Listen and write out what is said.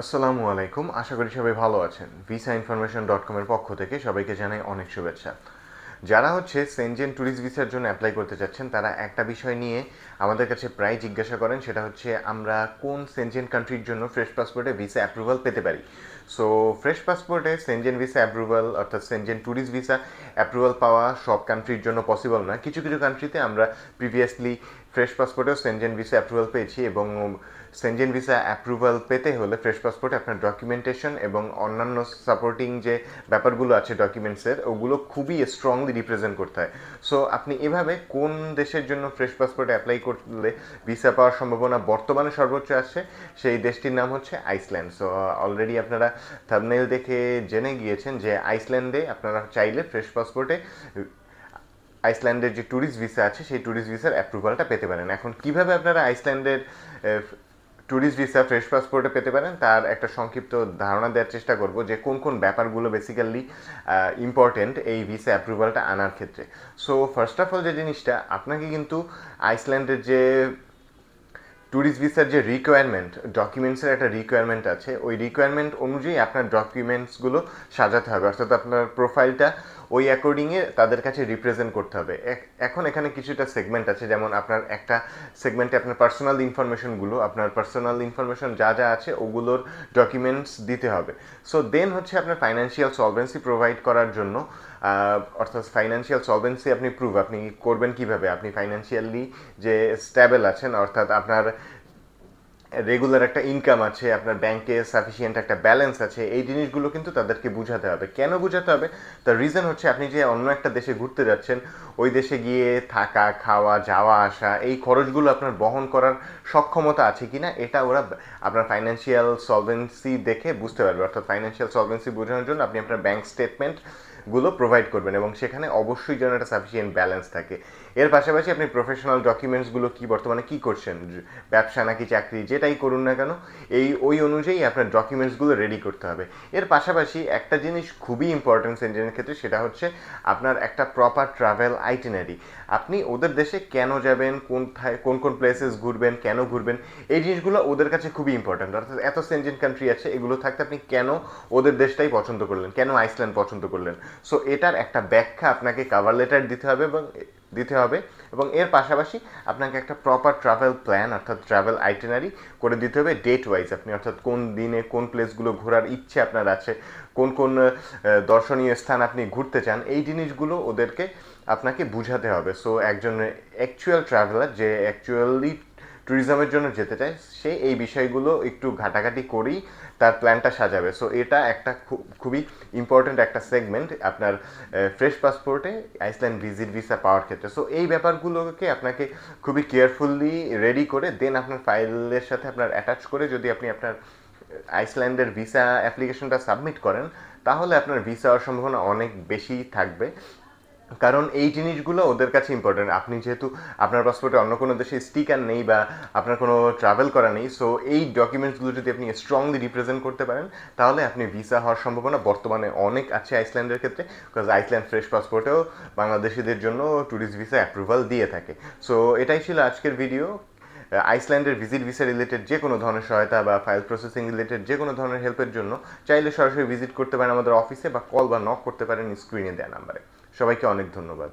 আসসালামু আলাইকুম। আশা করি সবাই ভালো আছেন। ভিসা ইনফরমেশন ডট কমের পক্ষ থেকে সবাইকে জানাই অনেক শুভেচ্ছা। যারা হচ্ছে সেনজেন ট্যুরিস্ট ভিসার জন্য অ্যাপ্লাই করতে চাচ্ছেন, তারা একটা বিষয় নিয়ে আমাদের কাছে প্রায় জিজ্ঞাসা করেন, সেটা হচ্ছে আমরা কোন সেনজেন কান্ট্রির জন্য ফ্রেশ পাসপোর্টে ভিসা অ্যাপ্রুভাল পেতে পারি? সো ফ্রেশ পাসপোর্টে সেনজেন ভিসা অ্যাপ্রুভাল অর্থাৎ সেনজেন ট্যুরিস্ট ভিসা অ্যাপ্রুভাল পাওয়া সব কান্ট্রির জন্য পসিবল না কিছু কিছু কান্ট্রিতে আমরা প্রিভিয়াসলি ফ্রেশ পাসপোর্টেও সেনজেন ভিসা অ্যাপ্রুভাল পেয়েছি এবং সেনজেন ভিসা অ্যাপ্রুভাল পেতে হলে ফ্রেশ পাসপোর্টে আপনার ডকুমেন্টেশন এবং অন্যান্য সাপোর্টিং যে ব্যাপারগুলো আছে ডকুমেন্টসের ওগুলো খুবই স্ট্রংলি রিপ্রেজেন্ট করতে হয়। সো আপনি এভাবে কোন দেশের জন্য ফ্রেশ পাসপোর্ট অ্যাপ্লাই করলে ভিসা পাওয়ার সম্ভাবনা বর্তমানে সর্বোচ্চ আছে? সেই দেশটির নাম হচ্ছে আইসল্যান্ড সো অলরেডি আপনারা থাবনেল দেখে জেনে গিয়েছেন যে আইসল্যান্ডে আপনারা চাইলে ফ্রেশ পাসপোর্টে আইসল্যান্ডের যে ট্যুরিস্ট ভিসা আছে, সেই ট্যুরিস্ট ভিসার অ্যাপ্রুভালটা পেতে পারেন। এখন কীভাবে আপনারা আইসল্যান্ডের ট্যুরিস্ট ভিসা ফ্রেশ পাসপোর্টে পেতে পারেন, তার একটা সংক্ষিপ্ত ধারণা দেওয়ার চেষ্টা করব যে কোন কোন ব্যাপারগুলো বেসিক্যালি ইম্পর্টেন্ট এই ভিসা অ্যাপ্রুভালটা আনার ক্ষেত্রে। সো ফার্স্ট অফ অল যে জিনিসটা, আপনাকে কিন্তু আইসল্যান্ডের যে ট্যুরিস্ট ভিসার যে রিকোয়ারমেন্ট ডকুমেন্টসের একটা রিকোয়ারমেন্ট আছে, ওই রিকোয়ারমেন্ট অনুযায়ী আপনার ডকুমেন্টসগুলো সাজাতে হবে। অর্থাৎ আপনার প্রোফাইলটা ওই অ্যাকর্ডিংয়ে তাদের কাছে রিপ্রেজেন্ট করতে হবে। এখন এখানে কিছুটা সেগমেন্ট আছে, যেমন আপনার একটা সেগমেন্টে আপনার পার্সোনাল ইনফরমেশনগুলো আপনার পার্সোনাল ইনফরমেশন যা যা আছে, ওগুলোর ডকুমেন্টস দিতে হবে। সো দেন হচ্ছে আপনার ফাইন্যান্সিয়াল সলভেন্সি প্রোভাইড করার জন্য অর্থাৎ ফাইন্যান্সিয়াল সলভেন্সি আপনি প্রুভ আপনি করবেন কীভাবে? আপনি ফাইন্যান্সিয়ালি যে স্ট্যাবেল আছেন, অর্থাৎ আপনার রেগুলার একটা ইনকাম আছে, আপনার ব্যাংকে সাফিসিয়েন্ট একটা ব্যালেন্স আছে, এই জিনিসগুলো কিন্তু তাদেরকে বুঝাতে হবে। কেন বুঝাতে হবে? তার রিজন হচ্ছে আপনি যে অন্য একটা দেশে ঘুরতে যাচ্ছেন, ওই দেশে গিয়ে থাকা, খাওয়া, যাওয়া, আসা, এই খরচগুলো আপনার বহন করার সক্ষমতা আছে কিনা, এটা ওরা আপনার ফাইন্যান্সিয়াল সলভেন্সি দেখে বুঝতে পারবে। অর্থাৎ ফাইন্যান্সিয়াল সলভেন্সি বোঝানোর জন্য আপনি আপনার ব্যাংক স্টেটমেন্ট গুলো প্রোভাইড করবেন এবং সেখানে অবশ্যই যেন একটা সাফিসিয়েন্ট ব্যালেন্স থাকে। এর পাশাপাশি আপনি প্রফেশনাল ডকুমেন্টসগুলো কি বর্তমানে কি করছেন? ব্যবসা নাকি চাকরি, যেটাই করুন না কেন, এই, ওই অনুযায়ী আপনার ডকুমেন্টসগুলো রেডি করতে হবে। এর পাশাপাশি একটা জিনিস খুবই ইম্পর্টেন্ট সেন্টারের ক্ষেত্রে, সেটা হচ্ছে আপনার একটা প্রপার ট্রাভেল আইটিনারি আপনি ওদের দেশে কেন যাবেন কোনথায় কোন কোন প্লেসেস ঘুরবেন, কেন ঘুরবেন, এই জিনিসগুলো ওদের কাছে খুবই ইম্পর্টেন্ট অর্থাৎ এত সেনজেন কান্ট্রি আছে, এগুলো থাকতে আপনি কেন ওদের দেশটাই পছন্দ করলেন, কেন আইসল্যান্ড পছন্দ করলেন? সো এটার একটা ব্যাখ্যা আপনাকে কাভার লেটার দিতে হবে এবং দিতে হবে এবং এর পাশাপাশি আপনাকে একটা প্রপার ট্রাভেল প্ল্যান অর্থাৎ ট্রাভেল আইটেনারি করে দিতে হবে ডেট ওয়াইজ আপনি অর্থাৎ কোন দিনে কোন প্লেসগুলো ঘোরার ইচ্ছে আপনার আছে, কোন কোন দর্শনীয় স্থান আপনি ঘুরতে চান, এই জিনিসগুলো ওদেরকে আপনাকে বুঝাতে হবে। সো একজন অ্যাকচুয়াল ট্রাভেলার যে অ্যাকচুয়ালি ট্যুরিজমের জন্য যেতে চায়, সে এই বিষয়গুলো একটু ঘাটাঘাটি করেই তার প্ল্যানটা সাজাবে। সো এটা একটা খুবই ইম্পর্ট্যান্ট একটা সেগমেন্ট আপনার ফ্রেশ পাসপোর্টে আইসল্যান্ড ভিজিট ভিসা পাওয়ার ক্ষেত্রে। সো এই ব্যাপারগুলোকে আপনাকে খুবই কেয়ারফুলি রেডি করে দেন আপনার ফাইলের সাথে আপনার অ্যাটাচ করে যদি আপনি আপনার আইসল্যান্ডের ভিসা অ্যাপ্লিকেশনটা সাবমিট করেন, তাহলে আপনার ভিসা হওয়ার সম্ভাবনা অনেক বেশি থাকবে। কারণ এই জিনিসগুলো ওদের কাছে ইম্পর্টেন্ট আপনি যেহেতু আপনার পাসপোর্টে অন্য কোনো দেশে স্টিকার নেই বা আপনার কোনো ট্রাভেল করা নেই সো এই ডকুমেন্টসগুলো যদি আপনি স্ট্রংলি রিপ্রেজেন্ট করতে পারেন, তাহলে আপনি ভিসা হওয়ার সম্ভাবনা বর্তমানে অনেক আছে আইসল্যান্ডের ক্ষেত্রে বিকজ আইসল্যান্ড ফ্রেশ পাসপোর্টেও বাংলাদেশিদের জন্য ট্যুরিস্ট ভিসা অ্যাপ্রুভাল দিয়ে থাকে। সো এটাই ছিল আজকের ভিডিও আইসল্যান্ডের ভিজিট ভিসা রিলেটেড যে কোনো ধরনের সহায়তা বা ফাইল প্রসেসিং রিলেটেড যে কোনো ধরনের হেল্পের জন্য, চাইলে সরাসরি ভিজিট করতে পারেন আমাদের অফিসে বা কল বা নক করতে পারেন স্ক্রিনে দেওয়া নাম্বারে সবাইকে অনেক ধন্যবাদ।